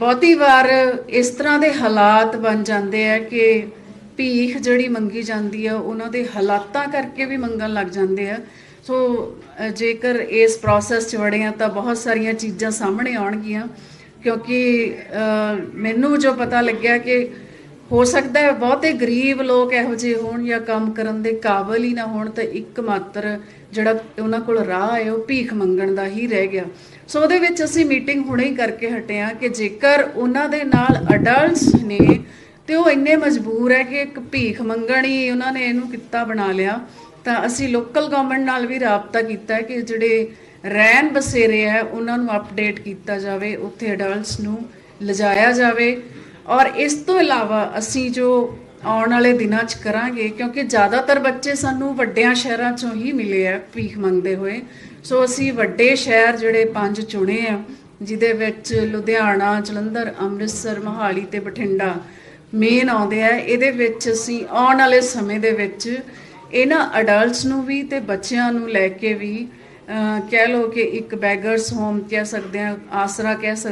ਬਹੁਤੀ ਵਾਰ ਇਸ ਤਰ੍ਹਾਂ ਦੇ ਹਾਲਾਤ ਬਣ ਜਾਂਦੇ ਆ ਕਿ ਭੀਖ ਜਿਹੜੀ ਮੰਗੀ ਜਾਂਦੀ ਆ, ਉਹਨਾਂ ਦੇ ਹਾਲਾਤਾਂ ਕਰਕੇ ਵੀ ਮੰਗਣ ਲੱਗ ਜਾਂਦੇ ਆ। ਸੋ ਜੇਕਰ ਇਸ ਪ੍ਰੋਸੈਸ 'ਚ ਵੜੇ ਆ ਤਾਂ ਬਹੁਤ ਸਾਰੀਆਂ ਚੀਜ਼ਾਂ ਸਾਹਮਣੇ ਆਉਣਗੀਆਂ, ਕਿਉਂਕਿ ਮੈਨੂੰ ਜੋ ਪਤਾ ਲੱਗਿਆ ਕਿ ਹੋ ਸਕਦਾ ਹੈ ਬਹੁਤੇ ਗਰੀਬ ਲੋਕ ਇਹੋ ਜਿਹੇ ਹੋਣ ਜਾਂ ਕੰਮ ਕਰਨ ਦੇ ਕਾਬਿਲ ਹੀ ਨਾ ਹੋਣ ਤਾਂ ਇੱਕ ਮਾਤਰ ਜਿਹੜਾ ਉਹਨਾਂ ਕੋਲ ਰਾਹ ਹੈ, ਉਹ ਭੀਖ ਮੰਗਣ ਦਾ ਹੀ ਰਹਿ ਗਿਆ। ਸੋ ਉਹਦੇ ਵਿੱਚ ਅਸੀਂ ਮੀਟਿੰਗ ਹੁਣੇ ਹੀ ਕਰਕੇ ਹਟੇ ਹਾਂ ਕਿ ਜੇਕਰ ਉਹਨਾਂ ਦੇ ਨਾਲ ਅਡਲਟਸ ਨੇ ਤੇ ਉਹ ਇੰਨੇ ਮਜਬੂਰ ਹੈ ਕਿ ਇੱਕ ਭੀਖ ਮੰਗਣ ਹੀ ਉਹਨਾਂ ਨੇ ਇਹਨੂੰ ਕਿੱਤਾ ਬਣਾ ਲਿਆ, ਤਾਂ ਅਸੀਂ ਲੋਕਲ ਗਵਰਨਮੈਂਟ ਨਾਲ ਵੀ ਰਾਬਤਾ ਕੀਤਾ ਹੈ ਕਿ ਜਿਹੜੇ ਰਹਿਣ ਬਸੇਰੇ ਹੈ, ਉਹਨਾਂ ਨੂੰ ਅਪਡੇਟ ਕੀਤਾ ਜਾਵੇ, ਉੱਥੇ ਅਡਲਟਸ ਨੂੰ ਲਿਜਾਇਆ ਜਾਵੇ। ਔਰ ਇਸ ਤੋਂ ਇਲਾਵਾ ਅਸੀਂ ਜੋ ਆਉਣ ਵਾਲੇ ਦਿਨਾਂ 'ਚ ਕਰਾਂਗੇ, ਕਿਉਂਕਿ ਜ਼ਿਆਦਾਤਰ ਬੱਚੇ ਸਾਨੂੰ ਵੱਡਿਆਂ ਸ਼ਹਿਰਾਂ 'ਚੋਂ ਹੀ ਮਿਲੇ ਆ ਭੀਖ ਮੰਗਦੇ ਹੋਏ। ਸੋ ਅਸੀਂ ਵੱਡੇ ਸ਼ਹਿਰ ਜਿਹੜੇ ਪੰਜ ਚੁਣੇ ਆ, ਜਿਹਦੇ ਵਿੱਚ ਲੁਧਿਆਣਾ, ਜਲੰਧਰ, ਅੰਮ੍ਰਿਤਸਰ, ਮੋਹਾਲੀ ਤੇ ਬਠਿੰਡਾ ਮੇਨ ਆਉਂਦੇ ਆ। ਇਹਦੇ ਵਿੱਚ ਅਸੀਂ ਆਉਣ ਵਾਲੇ ਸਮੇਂ ਦੇ ਵਿੱਚ ਇਹਨਾਂ ਅਡਲਟਸ ਨੂੰ ਵੀ ਤੇ ਬੱਚਿਆਂ ਨੂੰ ਲੈ ਕੇ ਵੀ ਕਹਿ ਲਓ ਕਿ ਇੱਕ ਬੈਗਰਸ ਹੋਮ ਕਹਿ ਸਕਦੇ ਆ, ਆਸਰਾ ਕਹਿ ਸਕਦੇ